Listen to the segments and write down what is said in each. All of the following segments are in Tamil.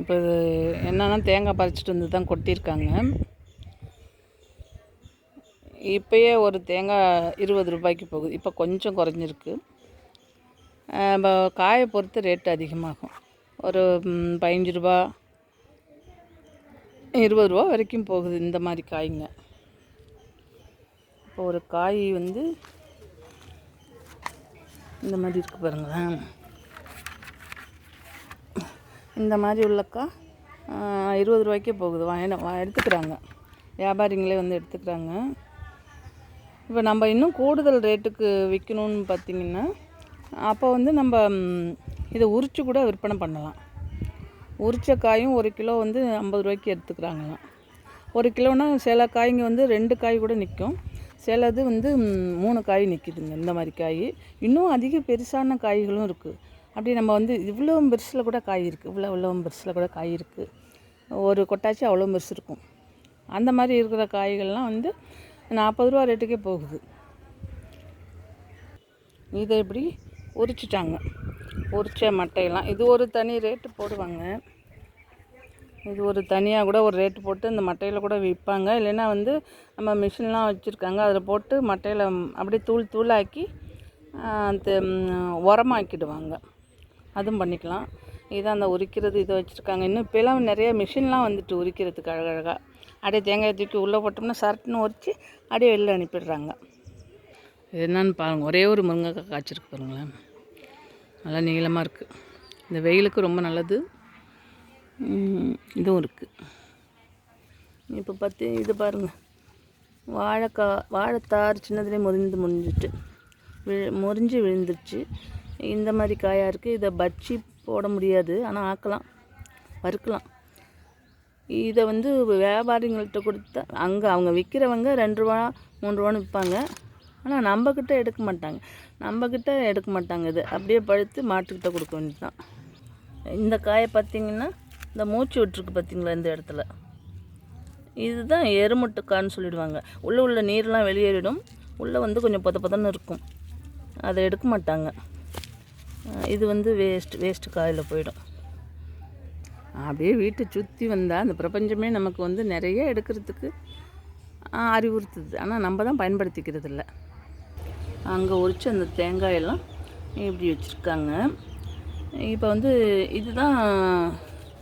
இப்போ இது என்னென்னா தேங்காய் பறிச்சிட்டு வந்து தான் கொட்டியிருக்காங்க. இப்போயே ஒரு தேங்காய் இருபது ரூபாய்க்கு போகுது. இப்போ கொஞ்சம் குறைஞ்சிருக்கு. இப்போ காயை பொறுத்து ரேட்டு அதிகமாகும். ஒரு பதினஞ்சு ரூபா இருபது ரூபா வரைக்கும் போகுது இந்த மாதிரி காய்ங்க. இப்போ ஒரு காய் வந்து இந்த மாதிரி இருக்கு பாருங்களேன். இந்த மாதிரி உள்ளக்கா இருபது ரூபாய்க்கே போகுது. வாங்கின வா எடுத்துக்கிறாங்க. வியாபாரிங்களே வந்து எடுத்துக்கிறாங்க. இப்போ நம்ம இன்னும் கூடுதல் ரேட்டுக்கு விற்கணும்னு பார்த்தீங்கன்னா அப்போ வந்து நம்ம இதை உரித்து கூட விற்பனை பண்ணலாம். உரிச்ச காயும் ஒரு கிலோ வந்து ஐம்பது ரூபாய்க்கு எடுத்துக்கிறாங்களாம். ஒரு கிலோனா சில காய்ங்க வந்து ரெண்டு காய் கூட நிற்கும் சிலது வந்து மூணு காய் நிற்கிதுங்க இந்த மாதிரி காய். இன்னும் அதிக பெருசான காய்களும் இருக்குது அப்படி நம்ம வந்து இவ்வளோ பெருசில் கூட காய் இருக்குது இவ்வளோ இவ்வளோ பெருசில் கூட காய் இருக்குது ஒரு கொட்டாச்சி அவ்வளோ பெருசு இருக்கும். அந்த மாதிரி இருக்கிற காய்கள்லாம் வந்து நாற்பது ரூபா ரேட்டுக்கே போகுது. இதை இப்படி உரிச்சிட்டாங்க. உரிச்ச மட்டையெல்லாம். இது ஒரு தனி ரேட்டு போடுவாங்க. இது ஒரு தனியாக கூட ஒரு ரேட்டு போட்டு இந்த மட்டையில் கூட விற்பாங்க. இல்லைன்னா வந்து நம்ம மிஷின்லாம் வச்சுருக்காங்க. அதில் போட்டு மட்டையில் அப்படியே தூள் தூளாக்கி உரமாக்கிடுவாங்க. அதுவும் பண்ணிக்கலாம். இதான் அந்த உரிக்கிறது இதை வச்சுருக்காங்க. இன்னும் இப்போலாம் நிறைய மிஷின்லாம் வந்துட்டு உரிக்கிறதுக்கு அழகழகாக அப்படியே தேங்காய் தூக்கி உள்ளே போட்டோம்னா சரட்டுன்னு உரித்து அப்படியே வெளில அனுப்பிடுறாங்க. இது என்னன்னு பாருங்கள் ஒரே ஒரு முருங்கைக்காய் காய்ச்சிருக்கு பாருங்களேன். நல்லா நீளமாக இருக்குது இந்த வெயிலுக்கு ரொம்ப நல்லது. இதுவும் இருக்குது இப்போ பார்த்து இது பாருங்கள் வாழைக்காய் வாழைத்தார் சின்னதுலேயே முறிந்து முடிஞ்சிட்டு விழு முறிஞ்சு விழுந்துருச்சு. இந்த மாதிரி காயாக இருக்குது இதை பச்சி போட முடியாது. ஆனால் ஆக்கலாம். வறுக்கலாம். இதை வந்து வியாபாரிங்கள்ட்ட கொடுத்தா அங்கே அவங்க விற்கிறவங்க ரெண்டு ரூபா மூணு ரூபான்னு விற்பாங்க ஆனால் நம்மக்கிட்ட எடுக்க மாட்டாங்க. நம்மக்கிட்ட எடுக்க மாட்டாங்க இது. அப்படியே பழுத்து மாட்டுக்கிட்ட கொடுக்க வேண்டியது தான் இந்த காயை பார்த்தீங்கன்னா இந்த மூச்சு விட்டுருக்கு பார்த்திங்களா இந்த இடத்துல? இதுதான் எருமுட்டுக்கான்னு சொல்லிடுவாங்க. உள்ளே உள்ள நீர்லாம் வெளியேறிடும். உள்ளே வந்து கொஞ்சம் பொத பொதன்னு இருக்கும். அதை எடுக்க மாட்டாங்க. இது வந்து வேஸ்ட் வேஸ்ட் காயில் போயிடும். அப்படியே வீட்டை சுற்றி வந்தால் அந்த பிரபஞ்சமே நமக்கு வந்து நிறைய எடுக்கிறதுக்கு அறிவுறுத்துது. ஆனால் நம்ம தான் பயன்படுத்திக்கிறது இல்லை. அங்கே உரித்து அந்த தேங்காயெல்லாம் இப்படி வச்சுருக்காங்க? இப்போ வந்து இதுதான்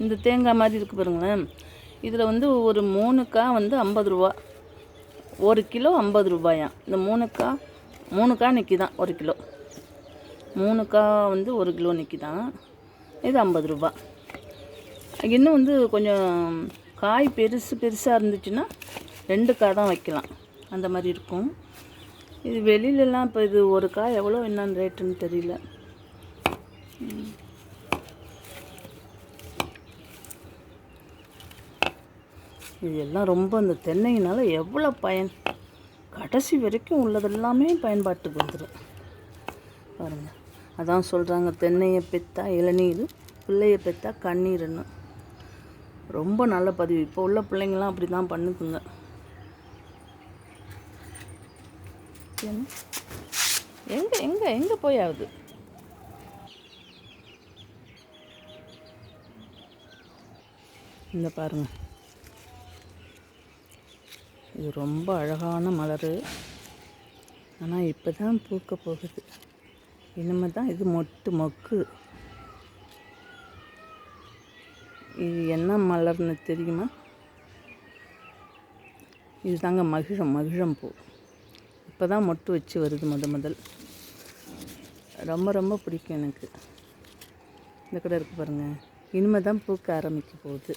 இந்த தேங்காய் மாதிரி இருக்குது பாருங்களேன். இதில் வந்து ஒரு மூணுக்கா வந்து ஐம்பது ரூபா. ஒரு கிலோ ஐம்பது ரூபாயாம். இந்த மூணுக்கா மூணுக்கா நிற்கிதான் ஒரு கிலோ. மூணுக்கா வந்து ஒரு கிலோ நிற்கிதான் இது ஐம்பது ரூபா. இன்னும் வந்து கொஞ்சம் காய் பெருசு பெருசாக இருந்துச்சுன்னா ரெண்டு காய் தான் வைக்கலாம். அந்த மாதிரி இருக்கும். இது வெளியிலலாம் இப்போ இது ஒரு காய் எவ்வளோ என்னன்னு ரேட்டுன்னு தெரியல. இது எல்லாம் ரொம்ப அந்த தென்னையினால் எவ்வளோ பயன். கடைசி வரைக்கும் உள்ளதெல்லாமே பயன்பாட்டுக்கு வந்துடும் பாருங்கள் அதான் சொல்கிறாங்க தென்னையை பெத்தா இளநீர் பிள்ளைய பெத்தா கண்ணீர்னு ரொம்ப நல்ல பதிவு. இப்போ உள்ள பிள்ளைங்களாம் அப்படி தான் பண்ணுதுங்க? எங்க எங்க எங்க போய் ஆகுது? இந்த பாருங்க. இது ரொம்ப அழகான மலர். ஆனால் இப்போ தான் பூக்க போகுது. இனிமே தான் இது மொட்டு மொக்கு. இது என்ன மலர்னு தெரியுமா? இது தாங்க மகிழம் மகிழம் பூ. இப்போ தான் மொட்டு வச்சு வருது முத முதல். ரொம்ப ரொம்ப பிடிக்கும் எனக்கு. இந்த கடை இருக்கு பாருங்கள் இனிமே தான் பூக்க ஆரம்பிக்க போகுது.